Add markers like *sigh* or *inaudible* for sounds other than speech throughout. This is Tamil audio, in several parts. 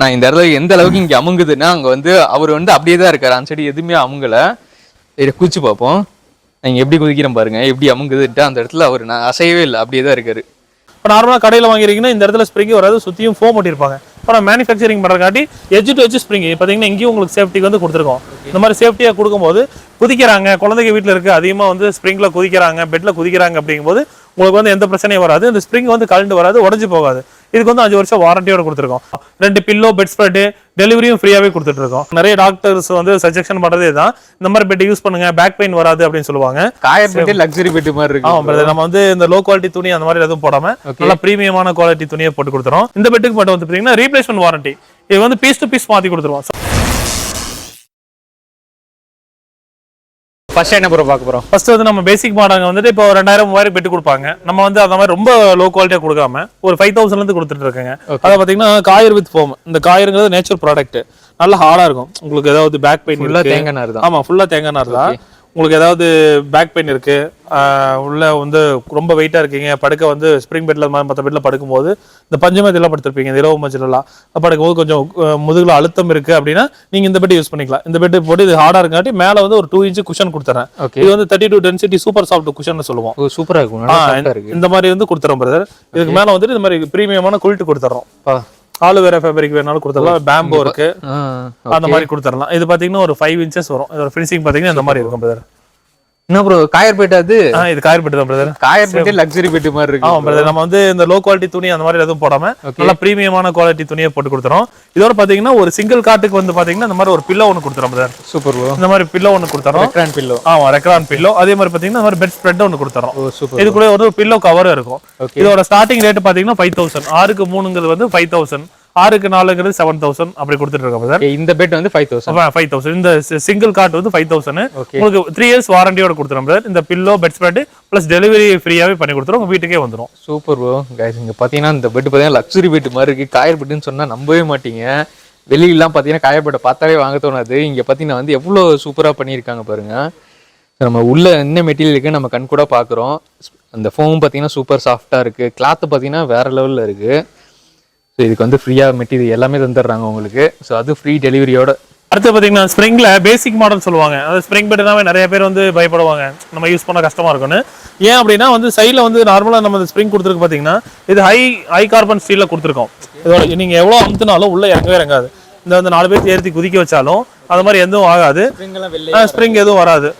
நான் இந்த இடத்துல எந்த அளவுக்கு இங்கே அமுங்குதுன்னா அங்கே வந்து அவர் வந்து அப்படியே தான் இருக்கார். அந்த செடி எதுவுமே அமுங்கலை. இதை குதிச்சு பார்ப்போம். நீங்கள் எப்படி குதிக்கிறேன் பாருங்க. எப்படி அமுங்குதுன்ட்டு அந்த இடத்துல அவர் நான் அசையவே இல்லை. அப்படியே தான் இருக்காரு. இப்போ நார்மலாக கடையில் வாங்கிருக்கீங்கன்னா இந்த இடத்துல ஸ்ப்ரிங் வராது. சுற்றியும் ஃபோம் ஒட்டியிருப்பாங்க. இப்போ நான் மேனுஃபேக்சரிங் பண்ணுறக்காட்டி எஜ்ஜு டு எஜ்ஜு ஸ்ப்ரிங் பார்த்தீங்கன்னா இங்கேயும் உங்களுக்கு சேஃப்டிக்கு வந்து கொடுத்துருக்கோம். இந்த மாதிரி சேஃப்டியாக கொடுக்கும்போது குதிக்கிறாங்க. குழந்தைங்க வீட்டில் இருக்குது அதிகமாக வந்து ஸ்ப்ரிங்கில் குதிக்கிறாங்க. பெட்டில் குதிக்கிறாங்க அப்படிங்கும்போது உங்களுக்கு வந்து எந்த பிரச்சனையும் வராது. இந்த ஸ்ப்ரிங் வந்து கலண்டு வராது. உடஞ்சி போகாது. இதுக்கு வந்து அஞ்சு வருஷம் வாரண்டியோட கொடுத்துருக்கோம். ரெண்டு பில்லோ பெட் ஸ்ப்ரெட்டு டெலிவரியும் ஃப்ரீயாகவே கொடுத்துட்டு இருக்கோம் நிறைய டாக்டர்ஸ் வந்து சஜெக்ஷன் பண்ணுறதே தான் இந்த மாதிரி பெட் யூஸ் பண்ணுங்க பேக் பெயின் வராது அப்படின்னு சொல்லுவாங்க. காயர் பெட்டு லக்ஸரி பெட்டு மாதிரி இருக்கு. ஆமா brother. நம்ம வந்து இந்த லோ குவாலிட்டி துணி அந்த மாதிரி எதுவும் போடாம நல்லா பிரீமியமான குவாலிட்டி துணியை போட்டு கொடுத்துறோம். இந்த பெட்டுக்கு மட்டும் வந்து பாத்தீங்கன்னா ரீப்ளேஸ்மெண்ட் வாரண்டி இது வந்து பீஸ் டு பீஸ் மாத்தி கொடுத்துருவோம். ஃபர்ஸ்ட் என்ன ப்ரோ பார்க்க போறோம்? ஃபர்ஸ்ட் வந்து நம்ம பேசிக் மாடங்க வந்துட்டு இப்போ ரெண்டாயிரம் மூவாயிரம் பெட்டு கொடுப்பாங்க. நம்ம வந்து அந்த மாதிரி ரொம்ப லோ குவாலிட்டியா கொடுக்காம ஒரு ஃபைவ் தௌசண்ட்ல இருந்து கொடுத்துட்டு இருக்கேங்க. அதை பாத்தீங்கன்னா காயர் வித் ஃபோம் இந்த காயருங்கிறது நேச்சர் ப்ராடக்ட் நல்ல ஹார்டா இருக்கும். உங்களுக்கு ஏதாவது பேக் பெயின் ஃபுல்லா தேங்காய் நார் தான். ஆமா ஃபுல்லா தேங்காய் நார் தான். உங்களுக்கு ஏதாவது பேக் பெயின் இருக்கு ஆஹ் உள்ள வந்து ரொம்ப வெயிட்டா இருக்கீங்க படுக்க வந்து ஸ்ப்ரிங் பெட்ல மற்ற பெட்ல படுக்கும்போது இந்த பஞ்சமத்திலாம் படுத்திருப்பீங்க இந்த இரவு மஞ்சள்லாம் படுக்கும்போது கொஞ்சம் முதுகுல அழுத்தம் இருக்கு அப்படின்னா நீங்க இந்த பெட் யூஸ் பண்ணிக்கலாம். இந்த பெட் போட்டு இது ஹார்டா இருக்காட்டி மேல வந்து ஒரு டூ இன்ச் குஷன் கொடுத்துறேன். ஓகே இது வந்து thirty two density super soft cushion சொல்லுவோம். ஓ சூப்பரா இருக்கும். இந்த மாதிரி வந்து கொடுத்துறோம் பிரதர் இதுக்கு மேல வந்துட்டு இந்த மாதிரி பிரீமியமான குளிட்டு கொடுத்துறோம். ஆலுவேரா ஃபேப்ரிக் வேணாலும் கொடுத்துடலாம். பேம்போ இருக்கு. அந்த மாதிரி கொடுத்துடலாம். இது பாத்தீங்கன்னா ஒரு ஃபைவ் இன்ச்சஸ் வரும். இதோட ஃபினிஷிங் பாத்தீங்கன்னா இந்த மாதிரி இருக்கும் பிரதர் என்ன ப்ரோ காயர் பெட் அது இது காயர் பெட்டு தான் brother coir bed luxury bed மாதிரி இருக்கு. ஆமா பிரதர் நம்ம வந்து இந்த லோ குவாலிட்டி துணி அந்த மாதிரி எதுவும் போடாம நல்லா பிரீமியமான குவாலிட்டி துணியை போட்டு கொடுத்துறோம். இதோட பாத்தீங்கன்னா ஒரு சிங்கிள் காட்டுக்கு வந்து பாத்தீங்கன்னா இந்த மாதிரி ஒரு பில்லோ ஒன்று கொடுத்துறோம் பிரதர் சூப்பர் ப்ரோ இந்த மாதிரி பில்லோ ஒன்று கொடுத்துறோம். ரெக்ரான் பில்லோ ஆமா ரெக்ரான் பில்லோ அதே மாதிரி பாத்தீங்கன்னா இந்த மாதிரி பெட் ஸ்ப்ரெட் ஒன்று கொடுத்துறோம். சூப்பர் இதுக்குள்ள ஒரு பில்லோ கவர் இருக்கும். இதோட ஸ்டார்டிங் ரேட் பாத்தீங்கன்னா ஃபைவ் தௌசண்ட் ஆறுக்கு மூணுங்கிறது வந்து ஃபைவ் தௌசண்ட் ஆறுக்கு நாலுங்கிறது செவன் தௌசண்ட் அப்படி கொடுத்துட்டு இருக்கோம் பிரதர் இந்த பெட் வந்து ஃபைவ் தௌசண்ட் ஃபைவ் தௌசண்ட் இந்த சிங்கிள் கார்ட் வந்து ஃபைவ் தௌசண்ட். உங்களுக்கு த்ரீ இயர்ஸ் வாரண்டியோட கொடுத்துரும் brother. இந்த pillow bed spread plus delivery ஃப்ரீயாவே பண்ணி கொடுத்துரும். உங்க வீட்டுக்கே வந்துரும். சூப்பர் ப்ரோ கைஸ் இங்க பாத்தீங்கன்னா இந்த பெட் பாத்தீங்கன்னா லக்ஸரி பெட் மாதிரி இருக்கு. காயர் பெட்டுன்னு சொன்னா நம்பவே மாட்டீங்க. வெளியிலாம் பாத்தீங்கன்னா காயர் பெட்டை பார்த்தாலே வாங்க தோணாது. இங்க பாத்தீங்கன்னா வந்து எவ்வளவு சூப்பரா பண்ணியிருக்காங்க பாருங்க. நம்ம உள்ள என்ன மெட்டீரியல் இருக்கு நம்ம கண் கூட பாக்குறோம். அந்த ஃபோம் பாத்தீங்கன்னா சூப்பர் சாஃப்டா இருக்கு. கிளாத் பாத்தீங்கன்னா வேற லெவல்ல இருக்கு. ஸோ இதுக்கு வந்து ஃப்ரீயா மெட்டீரியல் எல்லாமே தந்துடுறாங்க உங்களுக்கு. ஸோ அது ஃப்ரீ டெலிவரியோட அடுத்து பாத்தீங்கன்னா ஸ்ப்ரிங்ல பேசிக் மாடல் சொல்லுவாங்க. அது ஸ்ப்ரிங் பெட்னாவே நிறைய பேர் வந்து பயப்படுவாங்க. நம்ம யூஸ் பண்ண கஷ்டமா இருக்கும்னு. ஏன் அப்படின்னா வந்து சைடில் வந்து நார்மலாக நம்ம ஸ்ப்ரிங் கொடுத்துருக்கு பார்த்தீங்கன்னா இது ஹை ஹை கார்பன் ஸ்டீலில் கொடுத்துருக்கோம். இதோட நீங்க எவ்வளோ அமுத்துனாலும் உள்ள இறங்கவே இறங்காது. இந்த வந்து நாலு பேர் ஏற்றி குதிக்க வச்சாலும் அது மாதிரி எதுவும் ஆகாது. ஸ்ப்ரிங் எதுவும் வராது.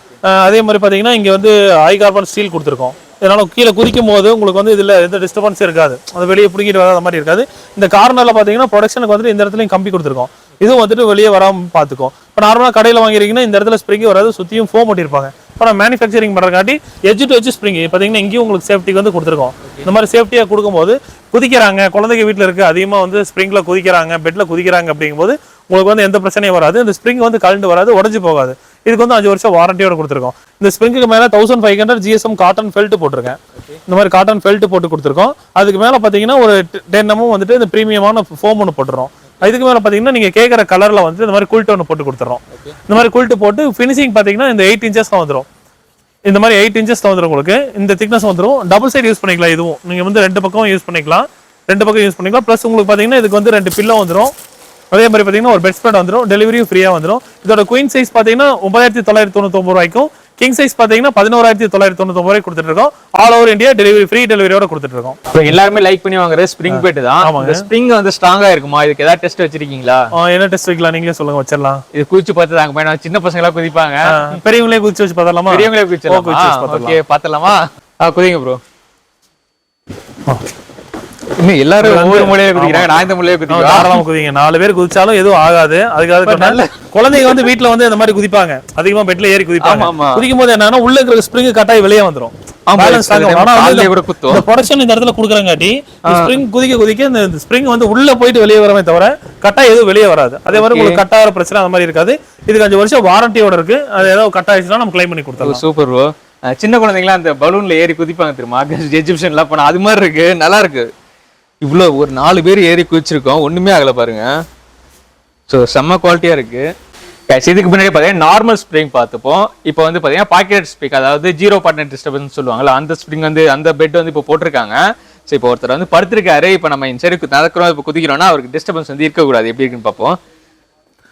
அதே மாதிரி பார்த்தீங்கன்னா இங்கே வந்து ஹை கார்பன் ஸ்டீல் கொடுத்துருக்கோம். இதனால் கீழே குதிக்கும் போது உங்களுக்கு வந்து இதில் எந்த டிஸ்டர்பன்ஸ் இருக்காது. அது வெளியே பிடிக்கிட்டு வராத மாதிரி இருக்காது. இந்த கார்னரில் பார்த்தீங்கன்னா ப்ரொடக்ஷனுக்கு வந்துட்டு இந்த இடத்துலையும் கம்பி கொடுத்துருக்கோம். இதுவும் வந்துட்டு வெளியே வராமல் பார்த்துக்கும் இப்போ நார்மலாக கடையில் வாங்கிருக்கீங்கன்னா இந்த இடத்துல ஸ்ப்ரிங் வராது. சுற்றியும் ஃபோம் ஒட்டியிருப்பாங்க. அப்புறம் மேனுஃபேக்சரிங் பண்ணுறக்காட்டி எஜ் டு எஜ் ஸ்ப்ரிங் பார்த்தீங்கன்னா இங்கேயும் உங்களுக்கு சேஃப்டிக்கு வந்து கொடுத்துருக்கோம். இந்த மாதிரி சேஃப்டியாக கொடுக்கும்போது குதிக்கிறாங்க. குழந்தைங்க வீட்டில் இருக்குது அதிகமாக வந்து ஸ்ப்ரிங்கில் குதிக்கிறாங்க. பெட்டில் குதிக்கிறாங்க அப்படிங்கும்போது உங்களுக்கு வந்து எந்த பிரச்சனையும் வராது. இந்த ஸ்ப்ரிங் வந்து கலண்டு வராது. உடஞ்சி போகாது. இதுக்கு வந்து அஞ்சு வருஷம் வாரண்டியோட கொடுத்துருக்கோம். இந்த ஸ்ப்ரிங்குக்கு மேலே thousand five hundred GSM cotton felt போட்டிருக்கேன். இந்த மாதிரி காட்டன் ஃபெல்ட் போட்டு கொடுத்துருக்கோம். அதுக்கு மேலே பார்த்தீங்கன்னா ஒரு டென் எம்எம் வந்துட்டு இந்த ப்ரீமியமான ஃபோம் ஒன்று போட்டுறோம் இதுக்கு மேலே பார்த்தீங்கன்னா நீங்கள் கேட்குற கலரில் வந்து இந்த மாதிரி குல்ட்டு ஒன்று போட்டு கொடுத்துறோம் இந்த மாதிரி குல்ட்டு போட்டு ஃபினிஷிங் பார்த்தீங்கன்னா இந்த எயிட் இன்ச்சஸ் தான் வந்துடும் இந்த மாதிரி எயிட் இன்ச்சஸ் வந்துடும் உங்களுக்கு. இந்த திக்னஸ் வந்துடும் டபுள் சைடு யூஸ் பண்ணிக்கலாம் இதுவும். நீங்கள் வந்து ரெண்டு பக்கம் யூஸ் பண்ணிக்கலாம். ரெண்டு பக்கம் யூஸ் பண்ணிக்கலாம். ப்ளஸ் உங்களுக்கு பார்த்தீங்கன்னா இதுக்கு வந்து ரெண்டு பில்லோ வந்துடும் அதே மாதிரி பார்த்தீங்கன்னா ஒரு பெட் ஸ்ப்ரெட் வந்துடும் டெலிவரியும் ஃப்ரீயாக வந்துடும் இதோட குயின் சைஸ் பார்த்தீங்கன்னா ஒன்பதாயிரத்தி தொள்ளாயிரத்தி தொண்ணூத்தொம்பது ரூபாய்க்கும் கிங் சைஸ் பார்த்தீங்கன்னா பதினோராயிரத்தி தொள்ளாயிரத்தி தொண்ணூத்தொம்பது ரூபாய் கொடுத்துட்டு இருக்கோம் all over India delivery free டெலிவரியோட கொடுத்துட்டு இருக்கோம் இப்போ எல்லாருமே லைக் பண்ணி வாங்குற ஸ்ப்ரிங் பெட் தான். இந்த ஸ்ப்ரிங் வந்து ஸ்ட்ராங்கா இருக்குமா? இதுக்கு ஏதாவது டெஸ்ட் வச்சிருக்கீங்களா? என்ன டெஸ்ட் வைக்கலாம்? நீங்களே சொல்லுங்க வச்சிடலாம். இது குதிச்சு பார்த்து தாங்க பையன் சின்ன பசங்களா குதிப்பாங்க. பெரியவங்களே குதிச்சு வச்சு பார்த்தலாமா பெரியவங்களே குதிச்சு. ஓகே பார்த்தலாமா குதிங்க ப்ரோ இன்னும் எல்லாரும் ஒவ்வொரு மூலையில குதிக்கிறாங்க. நான் இந்த மூலையில ஆ, குதிக்கிறேன் தாராளமா குதிங்க. நாலு பேர் குதிச்சாலும் எதுவும் ஆகாது. அதுக்காக. குழந்தைங்க வந்து வீட்ல வந்து இந்த மாதிரி குதிப்பாங்க. அதிகமா பெட்ல ஏறி குதிப்பாங்க. குதிக்கும் போது என்னன்னா உள்ள இருக்கிற ஸ்ப்ரிங் கட்டாயி வெளியே வந்துரும். ப்ரொடக்ஷன் இந்த இடத்துல குடுக்குறங்காட்டி ஸ்ப்ரிங் குதிக்க குதிக்க இந்த ஸ்ப்ரிங் வந்து உள்ள போயிட்டு வெளியே வரமே தவிர கட்டா எதுவும் வெளியே வராது. அதே மாதிரி உங்களுக்கு கட்டாகிற பிரச்சனை அந்த மாதிரி இருக்காது. இதுக்கு அஞ்சு வருஷம் வாரண்டியோட இருக்கு. அது ஏதாவது கட் ஆயிடுச்சுன்னா நம்ம கிளைம் பண்ணி கொடுத்துடலாம். சூப்பர் ப்ரோ சின்ன குழந்தைங்களாம் அந்த பலூன்ல ஏறி குதிப்பாங்க தெரியுமா? எஜிபிஷன்லாம் போனா அது மாதிரி இருக்கு. நல்லா இருக்கு. இவ்வளோ ஒரு நாலு பேர் ஏறி குதிச்சிருக்கோம். ஒன்றுமே ஆகலை பாருங்க. ஸோ செம்ம குவாலிட்டியாக இருக்குது இதுக்கு முன்னாடி பார்த்தீங்கன்னா நார்மல் ஸ்ப்ரிங் பார்த்துப்போம். இப்போ வந்து பார்த்தீங்கன்னா பாக்கெட் ஸ்ப்ரிங் அதாவது ஜீரோ பார்ட்னர் டிஸ்டர்பன்ஸ் சொல்லுவாங்கல்ல அந்த ஸ்ப்ரிங் வந்து அந்த பெட் வந்து இப்போ போட்டிருக்காங்க. ஸோ இப்போ ஒருத்தர் வந்து படுத்திருக்காரு. இப்போ நம்ம இந்த சைடு நடக்கிறோம் இப்போ குதிக்கிறோம்னா அவருக்கு டிஸ்டர்பன்ஸ் வந்து இருக்கக்கூடாது. எப்படி இருக்குன்னு பார்ப்போம்.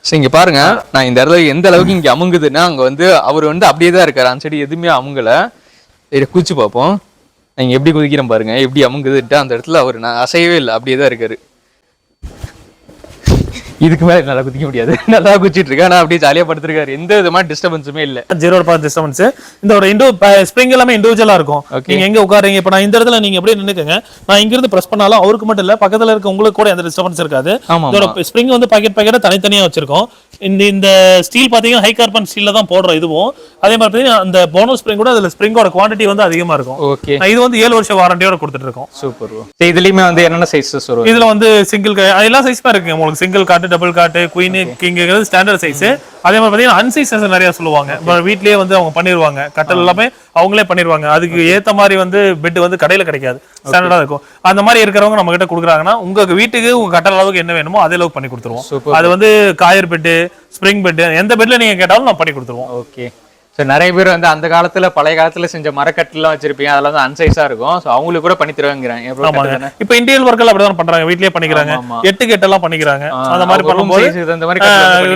ஸோ இங்கே பாருங்க. நான் இந்த இடத்துல எந்த அளவுக்கு இங்கே அமுங்குதுன்னா அங்கே வந்து அவர் வந்து அப்படியே தான் இருக்கார். அந்த சைடு எதுவுமே அமுங்கலை. சரி குதிச்சு பார்ப்போம். நீங்க எப்படி குதிக்கிறேன் பாருங்க எப்படி அமுங்குதுட்டு அந்த இடத்துல அவர் நான் அசையவே இல்லை அப்படியே தான் இருக்காரு. இதுக்கு மேல நல்லா குதிக்க முடியாது. *laughs* நல்லா குதிச்சிட்டு இருக்கேன். ஆனா அப்படியே ஜாலியா படுத்திருக்காரு. எந்த விதமான டிஸ்டர்பன்ஸுமே இல்லை. ஜீரோ பாத் டிஸ்டர்பன்ஸ் இந்த ஒரு இண்டோ ஸ்ப்ரிங் எல்லாமே இண்டிவிஜுவலா இருக்கும். Okay. நீங்க எங்க உட்காருங்க இப்ப நான் இந்த இடத்துல நீங்க அப்படியே நின்னுக்கங்க. நான் இங்க இருந்து பிரஸ் பண்ணாலும் அவருக்கு மட்டும் இல்ல பக்கத்துல இருக்க உங்களுக்கு கூட எந்த டிஸ்டர்பன்ஸ் இருக்காது. இதோட ஸ்ப்ரிங் வந்து பாக்கெட் பாக்கெட்டா தனித்தனியா வச்சிருக்கோம். இந்த இந்த ஸ்டீல் பாத்தீங்கன்னா ஹை கார்பன் ஸ்டீல்ல தான் போடுறோம் இதுவும். அதே மாதிரி அந்த போனோ ஸ்ப்ரிங் கூட அதுல ஸ்ப்ரிங்கோட குவாண்டிட்டி வந்து அதிகமா இருக்கும். ஓகே இது வந்து ஏழு வருஷம் வாரண்டியோட கொடுத்துட்டு இருக்கோம். சூப்பர் இதுலயுமே வந்து என்னென்ன சைஸஸ் வரும்? இதுல வந்து சிங்கிள் எல்லா சைஸ்மே இருக்கு உங்களுக்கு சிங்கிள் காட்டு double cot queen கிங்கிறது standard size அதே மாதிரி பாத்தீங்கன்னா அன்சைசஸ் நிறைய சொல்லுவாங்க. வீட்லயே வந்து அவங்க பண்ணிடுவாங்க கட்டல் எல்லாமே அவங்களே பண்ணிடுவாங்க அதுக்கு ஏத்த மாதிரி வந்து பெட் வந்து கடையில கிடைக்காது. ஸ்டாண்டர்டா இருக்கும். அந்த மாதிரி இருக்கிறவங்க நம்ம கிட்ட கொடுக்குறாங்கன்னா உங்க வீட்டுக்கு உங்க கட்டல் அளவுக்கு என்ன வேணுமோ அதே அளவுக்கு பண்ணி கொடுத்துருவோம். அது வந்து காயர் பெட்டு ஸ்ப்ரிங் பெட் எந்த பெட்ல நீங்க கேட்டாலும் நான் பண்ணி கொடுத்துருவோம். ஓகே ஸோ நிறைய பேர் வந்து அந்த காலத்துல பழைய காலத்துல செஞ்ச மரக்கட்டுலாம் வச்சிருப்பீங்க. அதெல்லாம் வந்து அன்சைஸா இருக்கும். ஸோ அவங்களுக்கு கூட பண்ணி தருவாங்கிறாங்க? இப்ப இந்தியல் ஒர்க்கெல்லாம் அப்படிதான் பண்றாங்க. வீட்லயே பண்ணிக்கிறாங்க. எட்டு கெட்டெல்லாம் பண்ணிக்கிறாங்க. அந்த மாதிரி பண்ணும்போது.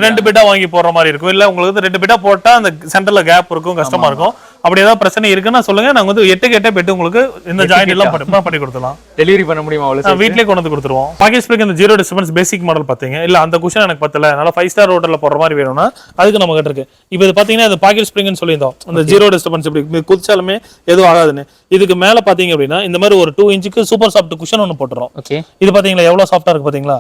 ரெண்டு பிட்டா வாங்கி போடுற மாதிரி இருக்கும். இல்ல உங்களுக்கு வந்து ரெண்டு பிட்டா போட்டா அந்த சென்டர்ல கேப் இருக்கும் கஷ்டமா இருக்கும். அப்படி ஏதாவது பிரச்சனை இருக்குன்னா சொல்லுங்க. நாங்க வந்து எட்டு கெட்ட பெட்டு உங்களுக்கு இந்த ஜாயிண்ட் எல்லாம் பண்ணி கொடுத்துலாம் டெலிவரி பண்ண முடியுமா அவ்வளவு? வீட்லயே கொண்டு வந்து கொடுத்துருவோம். பாக்கெட் ஸ்ப்ரிங் இந்த ஜீரோ டிஸ்டர்பன்ஸ் பேசிக் மாடல் பாத்தீங்க இல்ல அந்த குஷன் எனக்கு பத்தல. நல்லா ஃபைவ் ஸ்டார் ஹோட்டல்ல போடுற மாதிரி வேணும்னா அதுக்கு நம்ம கிட்ட இருக்கு. இப்போ இது பாத்தீங்கன்னா இது பாக்கெட் ஸ்ப்ரிங்னு சொல்லியிருந்தோம். அந்த ஜீரோ டிஸ்டர்பன்ஸ் இப்படி குதிச்சாலுமே எதுவும் ஆகாதுன்னு. இதுக்கு மேல பாத்தீங்க அப்படின்னா இந்த மாதிரி ஒரு டூ இன்ச்சுக்கு சூப்பர் சாஃப்ட் குஷன் ஒன்று போட்டுறோம். ஓகே இது பாத்தீங்களா எவ்வளவு சாஃப்டா இருக்கு பாத்தீங்களா?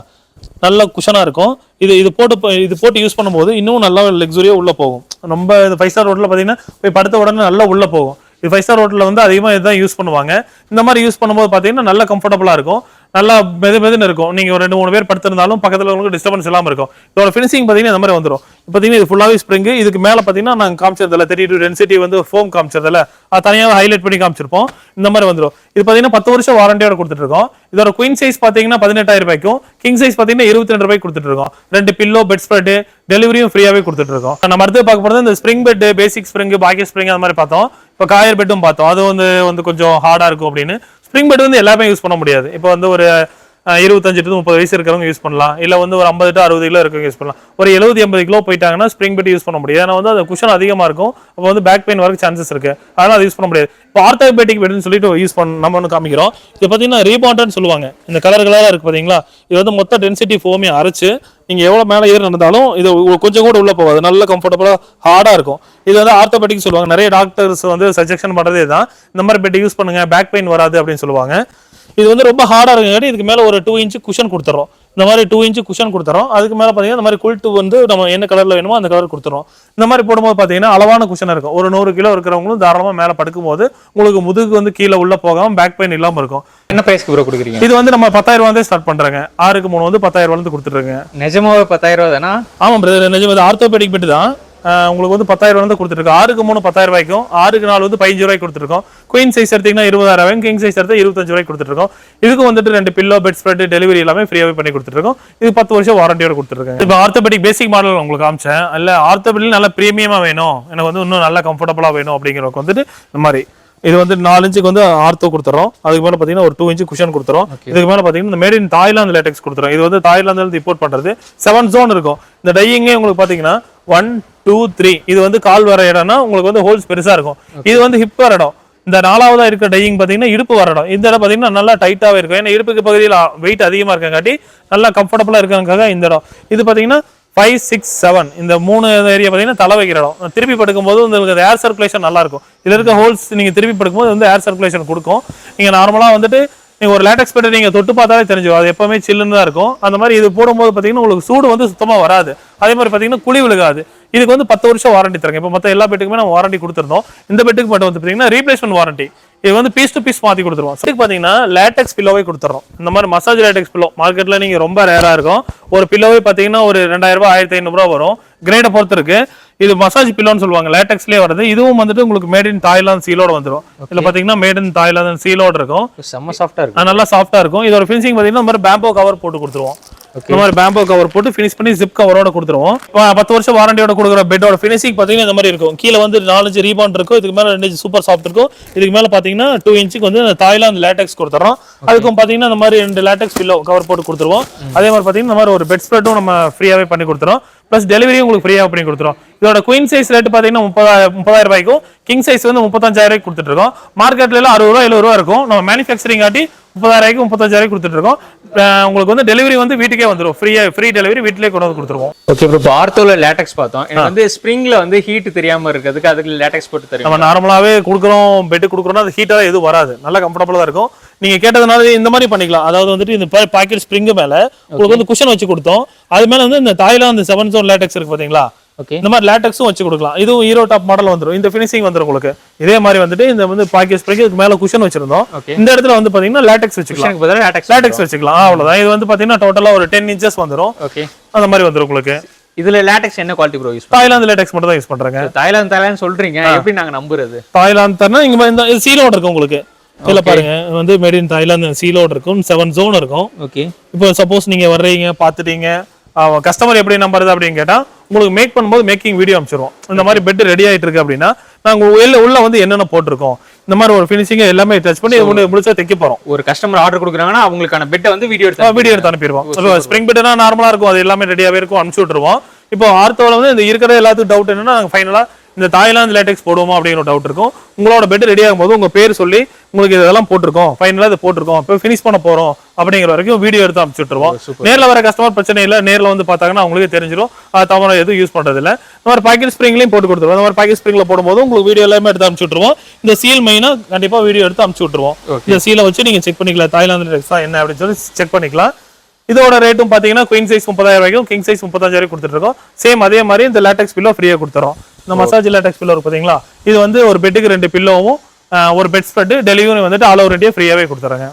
நல்ல குஷனாக இருக்கும். இது இது போட்டு இது போட்டு யூஸ் பண்ணும்போது இன்னும் நல்லா லக்ஸுரியாக உள்ளே போகும். ரொம்ப இது ஃபைவ் ஸ்டார் ரோட்டில் பார்த்தீங்கன்னா போய் படுத்த உடனே நல்லா உள்ளே போகும். இது ஃபைவ் ஸ்டார் ரோட்டில் வந்து அதிகமாக இதுதான் யூஸ் பண்ணுவாங்க. இந்த மாதிரி யூஸ் பண்ணும்போது பார்த்தீங்கன்னா நல்லா கம்ஃபர்டபுளாக இருக்கும். நல்லா மெது மெதுன்னு இருக்கும். நீங்கள் ஒரு ரெண்டு மூணு பேர் படுத்திருந்தாலும் பக்கத்தில் உங்களுக்கு டிஸ்டர்பன்ஸ் இல்லாமல் இருக்கும். இதோட ஃபினிஷிங் பார்த்தீங்கன்னா இந்த மாதிரி வந்துரும். இப்போ இது ஃபுல்லாவே ஸ்ப்ரிங் இதுக்கு மேலே பார்த்தீங்கன்னா நாங்கள் காமிச்சதில்ல. தேர்ட்டி டூ டென்சிட்டி வந்து ஃபோம் காமிச்சதில்ல. அது தனியாக ஹைலைட் பண்ணி காமிச்சிருப்போம். இந்த மாதிரி வந்துரும். இது பார்த்தீங்கன்னா பத்து வருஷம் வாரண்டியோட கொடுத்துட்ருக்கோம் இதோட குயின் சைஸ் பார்த்தீங்கன்னா பதினெட்டாயிரம் ரூபாய்க்கும் கிங் சைஸ் பார்த்தீங்கன்னா இருபத்தி ரெண்டு ரூபாய்க்கு கொடுத்துட்டு இருக்கோம். ரெண்டு பில்லோ பெட் ஸ்ப்ரெட்டு டெலிவரியும் ஃப்ரீயாகவே கொடுத்துட்ருக்கோம் நம்ம அடுத்து பார்க்க போகிறது இந்த spring bed basic spring pocket spring அந்த மாதிரி பார்த்தோம். இப்போ காயர் பெட்டும் பார்த்தோம். அது வந்து வந்து கொஞ்சம் ஹார்டாக இருக்கும் அப்படின்னு. ஸ்ப்ரிங் பெட் வந்து எல்லாமே யூஸ் பண்ண முடியாது. இப்போ வந்து ஒரு இருபத்தஞ்சு டு முப்பது வயசு இருக்கிறவங்க யூஸ் பண்ணலாம். இல்லை வந்து ஒரு ஐம்பது டு அறுபது கிலோ இருக்கிறவங்க யூஸ் பண்ணலாம். ஒரு எழுபது எண்பது கிலோ போயிட்டாங்கன்னா ஸ்ப்ரிங் பெட் யூஸ் பண்ண முடியாது ஏன்னா வந்து அது குஷன் அதிகமாக இருக்கும். அப்போ வந்து பேக் பெயின் வரக்கு சான்சஸ் இருக்கு. அதனால் அது யூஸ் பண்ண முடியாது. இப்போ ஆர்த்தோபேட்டிக் பெட்னு சொல்லிட்டு யூஸ் பண்ண நம்ம ஒன்று காமிக்கிறோம். இது பார்த்தீங்கன்னா ரீபாண்டன்னு சொல்லுவாங்க. இந்த கலர் கலராக இருக்கு பார்த்தீங்களா இது வந்து மொத்த டென்சிட்டி ஃபோமே அரைச்சு நீங்கள் எவ்வளோ மேலே ஏறி நடந்தாலும் இது கொஞ்சம் கூட உள்ளே போகாது. நல்ல கம்ஃபர்டபுளாக ஹார்டாக இருக்கும். இது வந்து ஆர்த்தோபேட்டிக் சொல்லுவாங்க. நிறைய டாக்டர்ஸ் வந்து சஜெக்ஷன் பண்ணுறதே தான். இந்த மாதிரி பெட் யூஸ் பண்ணுங்கள் பேக் பெயின் வராது அப்படின்னு சொல்லுவாங்க. இது வந்து ரொம்ப ஹார்டா இருக்குங்காட்டி இதுக்கு மேல ஒரு டூ இன்ச் குஷன் கொடுத்துறோம். இந்த மாதிரி டூ இன்ச் குஷன் கொடுத்துறோம். அதுக்கு மேல பாத்தீங்கன்னா இந்த மாதிரி குல்ட்டு வந்து நம்ம என்ன கலர்ல வேணுமோ அந்த கலர் கொடுத்துறோம். இந்த மாதிரி போடும்போது பாத்தீங்கன்னா அளவான குஷன் இருக்கும். ஒரு நூறு கிலோ இருக்கிறவங்களும் தாராளமா மேல படுக்கும்போது உங்களுக்கு முதுகு வந்து கீழே உள்ள போகாம பேக் பெயின் இல்லாம இருக்கும். என்ன பிரைஸ்க்கு ப்ரோ கொடுக்குறீங்க? இது வந்து நம்ம பத்தாயிரம் ரூபாய் ஸ்டார்ட் பண்றாங்க. ஆறுக்கு மூணு வந்து பத்தாயிரம் ரூபாய் கொடுத்துருங்க நிஜமாவே பத்தாயிரம் ரூபா தானா? ஆமா பிரதர் நிஜம் இது ஆர்த்தோபெடிக் பெட் தான். உங்களுக்கு வந்து பத்தாயிரம் ரூபாய் வந்து கொடுத்துருக்கோம் ஆறுக்கு மூணு பத்தாயிரம் ரூபாய்க்கும் ஆறுக்கு நாலு வந்து பதினஞ்சு ரூபாய் கொடுத்துருக்கோம் குயின் சைஸ் எடுத்தீங்கன்னா இருபதாயிரம் ரூபாய் கிங் சைஸ் எடுத்தால் இருபத்தஞ்சு ரூபாய் கொடுத்துருக்கோம் இதுக்கு வந்துட்டு ரெண்டு பில்லோ பெட் ஸ்ப்ரெட் டெலிவரி எல்லாமே ஃப்ரீயாகவே பண்ணி கொடுத்துருக்கோம் இது பத்து வருஷம் வாரண்டியோட கொடுத்துருக்காங்க இப்போ ஆர்த்தோபெடிக் பேசிக் மாடல் உங்களுக்கு காமிச்சேன். இல்லை ஆர்த்தோபெடிக் நல்லா ப்ரீமியமாக வேணும். எனக்கு வந்து இன்னும் நல்லா கம்ஃபர்டபுளாக வேணும் அப்படிங்கிறவங்க வந்துட்டு இந்த மாதிரி. இது வந்து நாலு இன்ச்சுக்கு வந்து ஆர்த்தோ கொடுத்துறோம். அதுக்கு மேல பாத்தீங்கன்னா ஒரு டூ இன்ச்சு குஷன் கொடுத்துறோம். இதுக்கு மேல பாத்தீங்கன்னா இந்த மேட் இன் தாய்லாந்து லேட்டெக்ஸ் கொடுத்துறோம். இது வந்து தாய்லாந்துல இருந்து இம்போர்ட் பண்றது. செவன் ஜோன் இருக்கும். இந்த டையிங்கே உங்களுக்கு பாத்தீங்கன்னா ஒன் டூ த்ரீ இது வந்து கால் வர இடம்னா உங்களுக்கு வந்து ஹோல்ஸ் பெருசா இருக்கும். இது வந்து ஹிப் வர இடம். இந்த நாலாவதா இருக்க டையிங் பாத்தீங்கன்னா இடுப்பு வர இடம். இந்த இடம் பாத்தீங்கன்னா நல்லா டைட்டாவே இருக்கும். ஏன்னா இடுப்புக்கு பகுதியில் வெயிட் அதிகமா இருக்கங்காட்டி நல்லா கம்ஃபர்டபுளா இருக்கங்காக இந்த இடம். இது பாத்தீங்கன்னா ஃபைவ் சிக்ஸ் செவன் இந்த மூணு ஏரியா பார்த்தீங்கன்னா தலை வைக்கிற இடம். திருப்பி படுக்கும்போது உங்களுக்கு ஏர் சர்க்குலேஷன் நல்லா இருக்கும் இருக்க ஹோல்ஸ் நீங்கள் திருப்பி படுக்கும்போது வந்து ஏர் சர்க்குலேஷன் கொடுக்கும். நீங்கள் நார்மலாக வந்துட்டு நீங்கள் ஒரு லேட்டக்ஸ் பெட்டர் நீங்கள் தொட்டு பார்த்தாலே தெரிஞ்சுக்கும் அது எப்பவுமே சில்லுன்னு தான் இருக்கும். அந்த மாதிரி இது போடும்போது பார்த்தீங்கன்னா உங்களுக்கு சூடு வந்து சுத்தமாக வராது. அதே மாதிரி பார்த்தீங்கன்னா குழி விழுகாது. இதுக்கு வந்து பத்து வருஷம் வாரண்டி தராங்க. இப்போ மற்ற எல்லா பெட்டுக்குமே நம்ம வாரண்டி கொடுத்துருந்தோம். இந்த பெட்டுக்கு மட்டும் வந்து பார்த்தீங்கன்னா ரீப்ளேஸ்மெண்ட் வாரண்டி இது வந்து பீஸ் டு பீஸ் மாத்தி கொடுத்துருவோம். இதுக்கு பாத்தீங்கன்னா லேட்டெக்ஸ் பில்லோவே கொடுத்துறோம். இந்த மாதிரி மசாஜ் லேட்டெக்ஸ் பில்லோ மார்க்கெட்ல நீங்க ரொம்ப ரேரா இருக்கும். ஒரு பில்லோவே பாத்தீங்கன்னா ஒரு ரெண்டாயிரம் ரூபாய் ஆயிரத்தி ஐநூறு ரூபாய் வரும். கிரேடை பொறுத்து இருக்கு. இது மசாஜ் பில்லோன்னு சொல்லுவாங்க. லேட்டெக்ஸ்லயே வருது இதுவும் வந்துட்டு உங்களுக்கு மேட் இன் தாய்லாந்து சீலோட வந்துரும். இதுல பாத்தீங்கன்னா மேட் இன் தாய்லாந்து சீலோட இருக்கும். செம்ம சாஃப்டா இருக்கு அது நல்லா சாஃப்டா இருக்கும். இதோட ஃபினிஷிங் பாத்தீங்கன்னா இந்த மாதிரி பேம்போ கவர் போட்டு கொடுத்துருவோம். இந்த மாதிரி பேம்போ கவர் போட்டு ஃபினிஷ் பண்ணி ஜிப் கவரோட கொடுத்துருவோம். பத்து வருஷம் வாரண்டியோட கொடுக்குற பெட்டோட ஃபினிஷிங் பார்த்தீங்கன்னா இந்த மாதிரி இருக்கும். கீழே வந்து நாலஞ்சு ரீபாண்ட் இருக்கும். இதுக்கு மேலே ரெண்டு சூப்பர் சாஃப்ட் இருக்கும். இதுக்கு மேலே பார்த்தீங்கன்னா டூ இன்ச்சுக்கு வந்து தாய்லாந்து லேட்டெக்ஸ் கொடுத்துறோம். அதுக்கும் பார்த்தீங்கன்னா இந்த மாதிரி ரெண்டு லேட்டெக்ஸ் பில்லோ கவர் போட்டு கொடுத்துருவோம். அதே மாதிரி பார்த்தீங்கன்னா இந்த மாதிரி ஒரு பெட் ஸ்ப்ரெட்டும் நம்ம ஃப்ரீயாகவே பண்ணி கொடுத்துறோம். ப்ளஸ் டெலிவரியும் உங்களுக்கு ஃப்ரீயாக பண்ணி கொடுத்துரும் இதோட குயின் சைஸ் ரேட் பார்த்தீங்கன்னா முப்பதாயிரம் முப்பதாயிரம் ரூபாய்க்கும் கிங் சைஸ் வந்து முப்பத்தஞ்சாயிரம் ரூபாய்க்கு கொடுத்துட்டு இருக்கோம். மார்க்கெட்ல அறுபது ரூபா எழுபது ரூபா இருக்கும். நம்ம மேனுஃபேக்சரிங் காட்டி முப்பதாயிரம் முப்பத்தஞ்சாயிரம் கொடுத்துட்டு இருக்கோம் உங்களுக்கு வந்து டெலிவரி வந்து வீட்டுக்கே வந்துடும் ஃப்ரீயா ஃப்ரீ டெலிவரி வீட்டிலே கொண்டு வந்து கொடுத்துருவோம். ஓகே ப்ரோ இப்போ ஆர்த்தோல லேட்டக்ஸ் பார்த்தோம். எனக்கு வந்து ஸ்ப்ரிங்ல வந்து ஹீட் தெரியாம இருக்கிறதுக்கு அதுக்கு லேட்டக்ஸ் போட்டு தருவீங்க. நம்ம நார்மலாவே கொடுக்குறோம் பெட் கொடுக்குறோம்னா அது ஹீட்டாக எதுவும் வராது. நல்லா கம்ஃபர்டபுளா தான் இருக்கும். நீங்க கேட்டதுனால இந்த மாதிரி பண்ணிக்கலாம். அதாவது வந்துட்டு இந்த பாக்கெட் ஸ்ப்ரிங் மேல உங்களுக்கு வந்து குஷன் வச்சு கொடுத்தோம். அது மேல வந்து இந்த தாய்லாந்து செவன் ஜோன் லேட்டக்ஸ் இருக்கு பாத்தீங்களா? ஓகே இந்த மாதிரி லேட்டக்ஸும் வச்சு கொடுக்கலாம். இதுவும் ஹீரோ டாப் மாடல் வந்துரும். இந்த ஃபினிஷிங் வந்துரும் உங்களுக்கு. இதே மாதிரி வந்துட்டு இந்த வந்து பாக்கெட் ஸ்ப்ரிங் இதுக்கு மேல குஷன் வச்சிருந்தோம். இந்த இடத்துல வந்து பாத்தீங்கன்னா லேட்டக்ஸ் வச்சுக்கலாம். லேட்டக்ஸ் லேட்டக்ஸ் வச்சுக்கலாம். அவ்வளவுதான். இது வந்து பாத்தீங்கன்னா டோட்டலா ஒரு டென் இன்ச்சஸ் வந்துரும். ஓகே அந்த மாதிரி வந்துரும் உங்களுக்கு. இதுல லேட்டக்ஸ் என்ன quality bro use Thailand latex மட்டும் தான் யூஸ் பண்றாங்க. தாய்லாந்து தாய்லாந்து சொல்றீங்க. எப்படி நாங்க நம்புறது? தாய்லாந்து தரனா இங்க இந்த சீலோட் இருக்கும் உங்களுக்கு. இதுல பாருங்க. வந்து மேட் இன் தாய்லாந்து சீலோட் இருக்கும். செவன் ஜோன் இருக்கும். ஓகே இப்போ சப்போஸ் நீங்க வர்றீங்க பார்த்துட்டீங்க. கஸ்டமர் எப்படி நம்புறது அப்படின்னு கேட்டா உங்களுக்கு மேக் பண்ணும்போது மேக்கிங் வீடியோ அனுப்பிச்சிருவோம். இந்த மாதிரி பெட் ரெடி ஆயிட்டு இருக்கு அப்படின்னா நாங்க உள்ள வந்து என்னென்ன போட்டிருக்கோம் இந்த மாதிரி ஒரு ஃபினிஷிங் எல்லாமே டச் பண்ணி முடி- முழுசா தைக்க போறோம். ஒரு கஸ்டமர் ஆர்டர் கொடுக்குறாங்கன்னா அவங்களுக்கான பெட்டை வந்து வீடியோ எடுத்து வீடியோ எடுத்து அனுப்பிடுவோம். ஸ்ப்ரிங் பெட்னா நார்மலா இருக்கும் அது எல்லாமே ரெடியாவே இருக்கும் அனுப்பிச்சு விட்டுருவோம். இப்போ ஆர்த்தோல வந்து இந்த இருக்கிற எல்லாத்துக்கும் டவுட் என்னன்னா நாங்க ஃபைனலா இந்த தாய்லாந்து லேட்டெக்ஸ் போடுவோமா அப்படிங்கிற டவுட் இருக்கும். உங்களோட பெட் ரெடி ஆகும்போது உங்க பேர் சொல்லி உங்களுக்கு இதெல்லாம் போட்டிருக்கோம். ஃபைனலா இதை போட்டிருக்கோம். இப்போ ஃபினிஷ் பண்ண போறோம் அப்படிங்கிற வரைக்கும் வீடியோ எடுத்து அனுப்பிச்சு விட்டுருவோம். நேர்ல வர கஸ்டமர் பிரச்சனை இல்ல. நேர்ல வந்து பார்த்தாங்கன்னா அவங்களுக்கே தெரிஞ்சிடும் அது தவறு எதுவும் யூஸ் பண்றது இல்ல இந்த மாதிரி பாக்கெட் ஸ்ப்ரிங்லையும் போட்டு கொடுத்துருவோம். இந்த மாதிரி பாக்கெட் ஸ்ப்ரிங்ல போடும்போது உங்களுக்கு வீடியோ எல்லாமே எடுத்து அனுப்பிச்சு விட்டுருவோம். இந்த சீல் மெயினா கண்டிப்பா வீடியோ எடுத்து அனுப்பிச்சு விட்டுருவோம். இந்த சீலை வச்சு நீங்க செக் பண்ணிக்கலாம். தாய்லாந்து தான் என்ன அப்படின்னு சொல்லி செக் பண்ணிக்கலாம். இதோட ரேட்டும் பாத்தீங்கன்னா குயின் சைஸ் முப்பதாயிரம் ரூபாய்க்கும் கிங் சைஸ் முப்பத்தஞ்சாயிரம் கொடுத்துட்டு இருக்கோம். சேம் அதே மாதிரி இந்த லேட்டெக்ஸ் பில்லோ ஃப்ரீயா கொடுத்துறோம். இந்த மசாஜ் லேட்டெக்ஸ் பில்லோ இருக்கு பாத்தீங்களா? இது வந்து ஒரு பெட்டுக்கு ரெண்டு பில்லோவும் ஒரு பெட் ஸ்ப்ரெட் டெலிவரி வந்துட்டு ஆல் ஓவர் இந்தியா ஃப்ரீயாவே கொடுத்துறாங்க.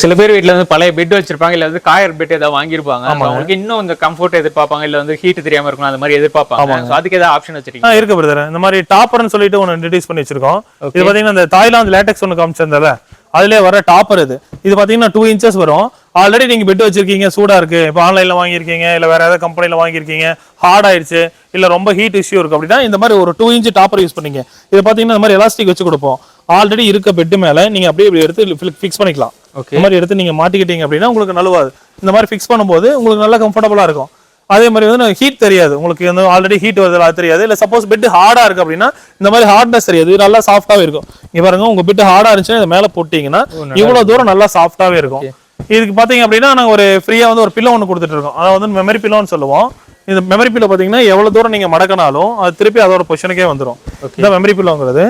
சில பேர் வீட்ல வந்து பழைய பெட் வச்சிருப்பாங்க இல்ல வந்து காயர் பெட் ஏதாவது வாங்கியிருப்பாங்க. அவங்களுக்கு இன்னும் இந்த கம்ஃபர்ட் எதிர்பார்ப்பாங்க இல்ல வந்து ஹீட் தெரியாம இருக்கணும் அந்த மாதிரி எதிர்பார்ப்பாங்க. அதுக்கு ஏதாவது ஆப்ஷன் வச்சிருக்கீங்க இருக்கு பிரதர் இந்த மாதிரி டாப்பர்னு சொல்லிட்டு ஒன்று இன்ட்ரடியூஸ் பண்ணி வச்சிருக்கோம். இது பாத்தீங்கன்னா இந்த தாய்லாந்து லேட்டெக்ஸ் ஒன்று காமிச்சிருந்தல அதுலயே வர டாப்பர் இது. இது பாத்தீங்கன்னா டூ இன்ச்சஸ் வரும். ஆல்ரெடி நீங்க பெட் வச்சிருக்கீங்க சூடா இருக்கு. இப்போ ஆன்லைன்ல வாங்கியிருக்கீங்க இல்ல வேற ஏதாவது கம்பெனில வாங்கியிருக்கீங்க ஹார்ட் ஆயிடுச்சு இல்ல ரொம்ப ஹீட் இஷ்யூ இருக்கு அப்படின்னா இந்த மாதிரி ஒரு டூ இன்ச் டாப்பர் யூஸ் பண்ணீங்க. இது பாத்தீங்கன்னா இந்த மாதிரி எலாஸ்டிக் வச்சு கொடுப்போம். ஆல்ரெடி இருக்க பெட் மேல நீங்க அப்படியே இப்படி எடுத்து ஃபிக்ஸ் பண்ணிக்கலாம். Okay. இந்த மாதிரி எடுத்து நீங்க மாட்டிக்கிட்டீங்க அப்படின்னா உங்களுக்கு நழுவாது இந்த மாதிரி ஃபிக்ஸ் பண்ணும்போது உங்களுக்கு நல்லா கம்ஃபர்டபுளா இருக்கும். அதே மாதிரி வந்து ஹீட் தெரியாது. உங்களுக்கு வந்து ஆல்ரெடி ஹீட் வருது அது தெரியாது. இல்ல சப்போஸ் பெட் ஹார்டா இருக்கு அப்படின்னா இந்த மாதிரி ஹார்ட்னஸ் தெரியாது. நல்லா சாஃப்டாவே இருக்கும். இங்க பாருங்க உங்க பெட் ஹார்டா இருந்துச்சுன்னா இதை மேல போட்டீங்கன்னா இவ்வளவு தூரம் நல்லா சாஃப்டாவே இருக்கும். இதுக்கு பாத்தீங்க அப்படின்னா நாங்க ஒரு ஃப்ரீயா வந்து ஒரு பில்லோ ஒன்று கொடுத்துட்டு இருக்கோம். அதாவது வந்து மெமரி பில்லோன்னு சொல்லுவோம். இந்த மெமரி பில்லோ பாத்தீங்கன்னா எவ்வளவு தூரம் நீங்க மடக்கினாலும் அது திருப்பி அதோட பொசிஷனுக்கே வந்துரும். இந்த மெமரி பில்லோங்கிறது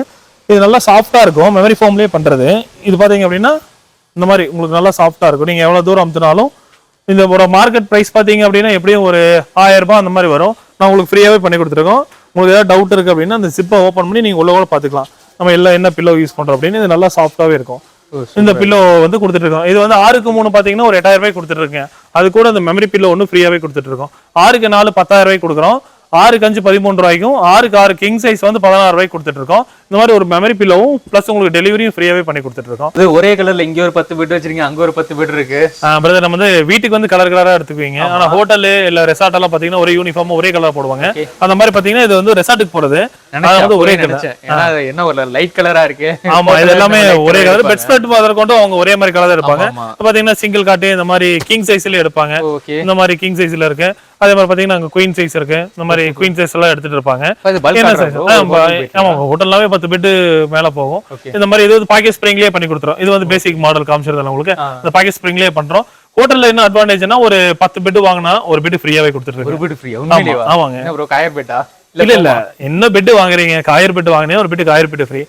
இது நல்லா சாஃப்டா இருக்கும். மெமரி ஃபோம்லயே பண்றது. இது பாத்தீங்க அப்படின்னா இந்த மாதிரி உங்களுக்கு நல்லா சாஃப்டா இருக்கும். நீங்க எவ்வளவு தூரம் அமுத்தினாலும் இந்த ஒரு மார்க்கெட் பிரைஸ் பாத்தீங்க அப்படின்னா எப்படியும் ஒரு ஆயிரம் ரூபாய் அந்த மாதிரி வரும். நான் உங்களுக்கு ஃப்ரீயாவே பண்ணி கொடுத்துருக்கோம். உங்களுக்கு ஏதாவது டவுட் இருக்கு அப்படின்னா அந்த சிப்பை ஓப்பன் பண்ணி நீங்க உள்ள கூட பாத்துக்கலாம். நம்ம எல்லாம் என்ன பில்லோ யூஸ் பண்றோம் அப்படின்னு இது நல்லா சாஃப்டாவே இருக்கும். இந்த பில்லோ வந்து கொடுத்துட்டு இருக்கோம் இது வந்து ஆறுக்கு மூணு பாத்தீங்கன்னா ஒரு எட்டாயிரம் ரூபாய் கொடுத்துட்டு இருக்கேன் அது கூட அந்த மெமரி பில்லோ ஒன்று ஃப்ரீயாவே கொடுத்துட்டு இருக்கோம் ஆறுக்கு நாலு பத்தாயிரம் ரூபாய் கொடுக்குறோம். ஆறுக்கு அஞ்சு பதிமூணு ரூபாய்க்கும் ஆறுக்கு ஆறு கிங் சைஸ் வந்து பதினாறு ரூபாய்க்கு கொடுத்துட்டு இருக்கோம் இந்த மாதிரி ஒரு மெமரி பில்லோவும் ப்ளஸ் உங்களுக்கு டெலிவரியும் ஃப்ரீயாவே பண்ணி கொடுத்துட்டு இருக்கோம் அது ஒரே கலர்ல இங்க ஒரு பத்து பெட் வச்சிருக்கீங்க அங்க ஒரு பத்து பெட் இருக்கு. பிரதர் நம்ம வந்து வீட்டுக்கு வந்து கலர் கலரா எடுத்துக்குவீங்க. ஆனா ஹோட்டல் இல்ல ரெசார்ட் எல்லாம் பாத்தீங்கன்னா ஒரே யூனிஃபார்ம் ஒரே கலர் போடுவாங்க. அந்த மாதிரி பாத்தீங்கன்னா இது வந்து ரெசார்ட்டுக்கு போறது. வந்து ஒரே கலர் என்ன ஒரு லைட் கலரா இருக்கு. ஆமா இது எல்லாமே ஒரே கலர் பெட் ஸ்ப்ரெட் கொண்டு அவங்க ஒரே மாதிரி கலர் இருப்பாங்க பாத்தீங்கன்னா சிங்கிள் காட்டு இந்த மாதிரி கிங் சைஸ்ல எடுப்பாங்க. இந்த மாதிரி கிங் சைஸ்ல இருக்கு. அதே மாதிரி பாத்தீங்கன்னா அங்க குயின் சைஸ் இருக்கு. இந்த மாதிரி குயின் சைஸ் எல்லாம் எடுத்துட்டு இருப்பாங்க. என்ன ஹோட்டல்லாவே பத்து பெட் மேல போகும். இந்த மாதிரி இது வந்து பாக்கெட் ஸ்ப்ரிங்லயே பண்ணி கொடுத்துரும். இது வந்து பேசிக் மாடல் காமிச்சிருந்தேன் உங்களுக்கு. இந்த பாக்கெட் ஸ்ப்ரிங்லயே பண்றோம். ஹோட்டல்ல என்ன அட்வான்டேஜ்னா ஒரு பத்து பெட் வாங்கினா ஒரு பெட் ஃப்ரீயாவே கொடுத்துட்டு ஒரு பெட் ஃப்ரீயா ஆமாங்க. காயர் பெட்டா இல்ல இல்ல என்ன பெட் வாங்குறீங்க? காயர் பெட் வாங்குனீங்க ஒரு பெட்டுக்கு coir bed free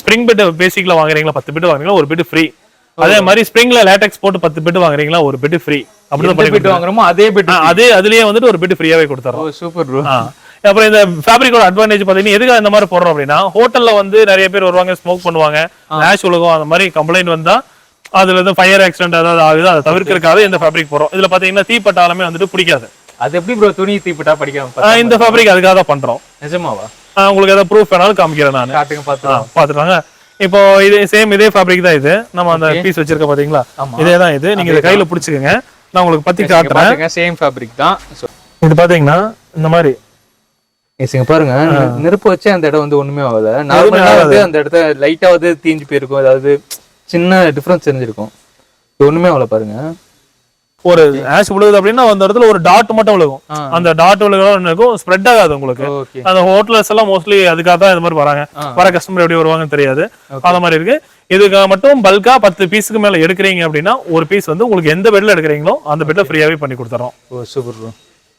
spring bed பேசிக்ல வாங்குறீங்களா? பத்து பெட் வாங்குறீங்களா? ஒரு பெட் ஃப்ரீ அதே மாதிரி ஸ்ப்ரிங்ல லேட்டெக்ஸ் போட்டு பத்து பெட் வாங்குறீங்களா ஒரு பெட் ஃப்ரீ பண்ணி பெட் வாங்குறோமோ அதே பெட் அதே அதுலயே வந்துட்டு ஒரு பெட் ஃப்ரீயாவே கொடுத்துறோம் சூப்பர் ப்ரோ. அப்புறம் இந்த ஃபேப்ரிக்கோட அட்வான்டேஜ் பாத்தீங்கன்னா எதுக்காக இந்த மாதிரி போடுறோம் அப்படின்னா ஹோட்டல்ல வந்து நிறைய பேர் வருவாங்க ஸ்மோக் பண்ணுவாங்க. ஆஷ் உலகம் அந்த மாதிரி கம்ப்ளைண்ட் வந்தா அதுல இருந்து ஃபயர் ஆக்சிடென்ட் ஏதாவது ஆகுது அதை தவிர்க்கிறதுக்காக இந்த ஃபேப்ரிக் போறோம் இதுல பாத்தீங்கன்னா தீப்பட்டாலுமே வந்துட்டு பிடிக்காது. அது எப்படி ப்ரோ துணி தீப்பிட்டா படிக்காம? இந்த ஃபேப்ரிக் அதுக்காக தான் பண்றோம். நிஜமாவா? உங்களுக்கு ஏதாவது ப்ரூஃப் வேணாலும் காமிக்கிறேன் நான். காட்டுங்க பாத்துட்டாங்க இப்போ இது சேம் இதே ஃபேப்ரிக் தான் இது. நம்ம அந்த பீஸ் வச்சிருக்க பாத்தீங்களா. இதே தான் இது. நீங்க இதை கையில பிடிச்சிக்கோங்க. நான் உங்களுக்கு பத்தி காட்டுறேன். சேம் ஃபேப்ரிக் தான். இது பாத்தீங்கன்னா இந்த மாதிரி. இங்க பாருங்க. நெருப்பு வச்சு அந்த இடம் வந்து ஒண்ணுமே ஆகல. நார்மலா வந்து அந்த இடத்த லைட்டா வந்து தீஞ்சு போயிருக்கும். அதாவது சின்ன டிஃபரன்ஸ் தெரிஞ்சிருக்கும். இது ஒண்ணுமே ஆகல பாருங்க. ஒரு ஆஷ் விழுகுது அப்படின்னா அந்த இடத்துல ஒரு டாட் மட்டும் விழுகும். அந்த டாட் இருக்கும் ஸ்ப்ரெட் ஆகாது உங்களுக்கு. அந்த ஹோட்டல்ஸ் எல்லாம் மோஸ்ட்லி அதுக்காக தான் இந்த மாதிரி வராங்க. வர கஸ்டமர் எப்படி வருவாங்கன்னு தெரியாது. அந்த மாதிரி இருக்கு. இதுக்கு மட்டும் பல்கா பத்து பீஸுக்கு மேல எடுக்கிறீங்க அப்படின்னா ஒரு பீஸ் வந்து உங்களுக்கு எந்த பெட்ல எடுக்கிறீங்களோ அந்த பெட்ல ஃப்ரீயாவே பண்ணி கொடுத்துறோம். சூப்பர் ப்ரோ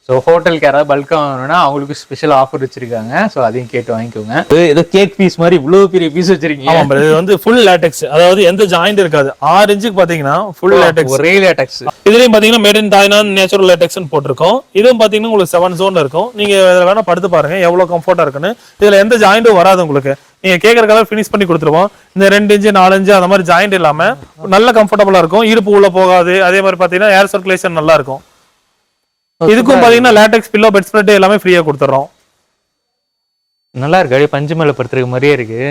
ஸோ ஹோட்டலுக்கு யாராவது பல்காக வாங்கணும்னா அவங்களுக்கு ஸ்பெஷல் ஆஃபர் வச்சிருக்காங்க. ஸோ அதையும் கேட்டு வாங்கிக்கோங்க. ஏதோ கேக் பீஸ் மாதிரி இவ்வளோ பெரிய பீஸ் வச்சிருக்கீங்க. ஆமா bro. இது வந்து ஃபுல் லேட்டெக்ஸ் அதாவது எந்த ஜாயிண்ட் இருக்காது. ஆறு இன்ச்சுக்கு பாத்தீங்கன்னா ஃபுல் லேட்டெக்ஸ் ஒரே லேட்டக்ஸ் இதுலயும் பாத்தீங்கன்னா மேட் இன் தாய்லாந்து நேச்சுரல் லேட்டெக்ஸ்னு போட்டிருக்கோம். இதுவும் பாத்தீங்கன்னா உங்களுக்கு செவன் ஜோன்ல இருக்கும். நீங்க இதுல வேணா படுத்து பாருங்க எவ்வளவு கம்ஃபர்ட்டா இருக்குன்னு. இதுல எந்த ஜாயிண்டும் வராது உங்களுக்கு. நீங்க கேக்குற கலர் ஃபினிஷ் பண்ணி கொடுத்துருவோம். இந்த ரெண்டு இன்ச்சு நாலு இன்ச்சு அந்த மாதிரி ஜாயிண்ட் இல்லாம நல்ல கம்ஃபர்டபுளா இருக்கும். இடுப்பு உள்ள போகாது. அதே மாதிரி பாத்தீங்கன்னா ஏர் சர்க்குலேஷன் நல்லா இருக்கும். இதுக்கும் பாத்தீங்கன்னா லேட்டெக்ஸ் பில்லோ பெட் ஸ்ப்ரெட் எல்லாமே ஃப்ரீயா கொடுத்துறோம். நல்லா இருக்கு. அப்படியே பஞ்சு மேலே படுத்துருக்க மாதிரியே இருக்கு.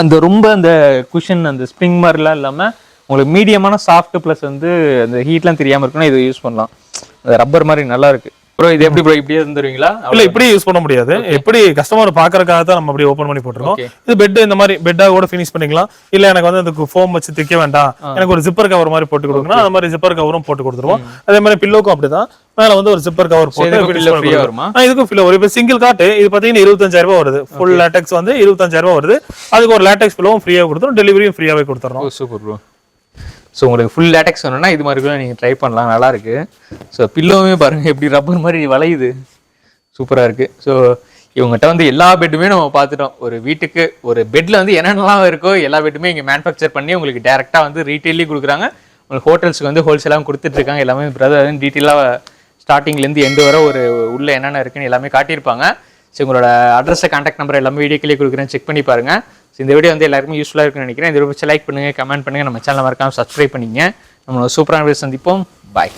அந்த ரொம்ப அந்த குஷன் அந்த ஸ்ப்ரிங் மாதிரிலாம் இல்லாமல் உங்களுக்கு மீடியமான சாஃப்ட் ப்ளஸ் வந்து அந்த ஹீட்லாம் தெரியாமல் இருக்குன்னா இதை யூஸ் பண்ணலாம். அந்த ரப்பர் மாதிரி நல்லா இருக்கு. ப்ரோ இது எப்படி ப்ரோ இப்படியே இருந்துருவீங்களா இல்ல இப்படி யூஸ் பண்ண முடியாது. எப்படி கஸ்டமர் பாக்குறதுக்காக தான் நம்ம அப்படி ஓபன் பண்ணி போட்டிருக்கோம். இது பெட் இந்த மாதிரி பெட்டா கூட ஃபினிஷ் பண்ணிக்கலாம். இல்ல எனக்கு வந்து அதுக்கு ஃபோம் வச்சு தைக்க வேண்டாம். எனக்கு ஒரு ஜிப்பர் கவர் மாதிரி போட்டு கொடுக்கணும் அந்த மாதிரி ஜிப்பர் கவரும் போட்டு கொடுத்துருவோம். அதே மாதிரி பில்லோக்கும் அப்படிதான். மேல வந்து ஒரு ஜிப்பர் கவர் போட்டு இதுக்கும் கொடுத்துருவோம். வருமா? இப்போ சிங்கிள் காட்டு இது பாத்தீங்கன்னா இருபத்தஞ்சாயிரம் ரூபாய் வருது. ஃபுல் லேட்டெக்ஸ் வந்து இருபத்தஞ்சாயிரம் ரூபாய் வருது. அதுக்கு ஒரு லேட்டெக்ஸ் பில்லோவும் ஃப்ரீயா கொடுத்துரும். டெலிவரியும் ஃப்ரீயாவே கொடுத்துறோம். சூப்பர் ப்ரோ ஸோ உங்களுக்கு ஃபுல் லேட்டக்ஸ் வேணும்னா இது மாதிரி கூட நீங்கள் ட்ரை பண்ணலாம். நல்லாயிருக்கு ஸோ பில்லோவுமே பாருங்கள் எப்படி ரப்பர் மாதிரி வளையுது. சூப்பராக இருக்குது ஸோ இவங்ககிட்ட வந்து எல்லா பெட்டுமே நம்ம பார்த்துட்டோம். ஒரு வீட்டுக்கு ஒரு பெட்டில் வந்து என்னென்னலாம் இருக்கோ எல்லா பெட்டுமே இங்கே மேனுஃபேக்சர் பண்ணி உங்களுக்கு டேரெக்டாக வந்து ரீட்டெயிலையும் கொடுக்குறாங்க. உங்களுக்கு ஹோட்டல்ஸ்க்கு வந்து ஹோல்சேலாகவும் கொடுத்துட்ருக்காங்க எல்லாமே பிரதர் டீட்டெயிலாக ஸ்டார்டிங்லேருந்து எண்டு வர ஒரு உள்ளே என்னென்ன இருக்குன்னு எல்லாமே காட்டியிருப்பாங்க. ஸோ உங்களோட அட்ரஸை கான்டாக்ட் நம்பர் எல்லாமே வீடியோக்கிலே கொடுக்குறேன். செக் பண்ணி பாருங்க. ஸோ இந்த வீடியோ வந்து எல்லாருக்குமே யூஸ்ஃபுல்லாக இருக்குன்னு நினைக்கிறேன். இந்த வீடியோ லைக் பண்ணுங்கள் கமெண்ட் பண்ணுங்கள் நம்ம சேனல் மறக்காமல் சப்ஸ்கிரைப் பண்ணிங்க நம்மளோட சூப்பரான வீடியோ சந்திப்போம். பாய்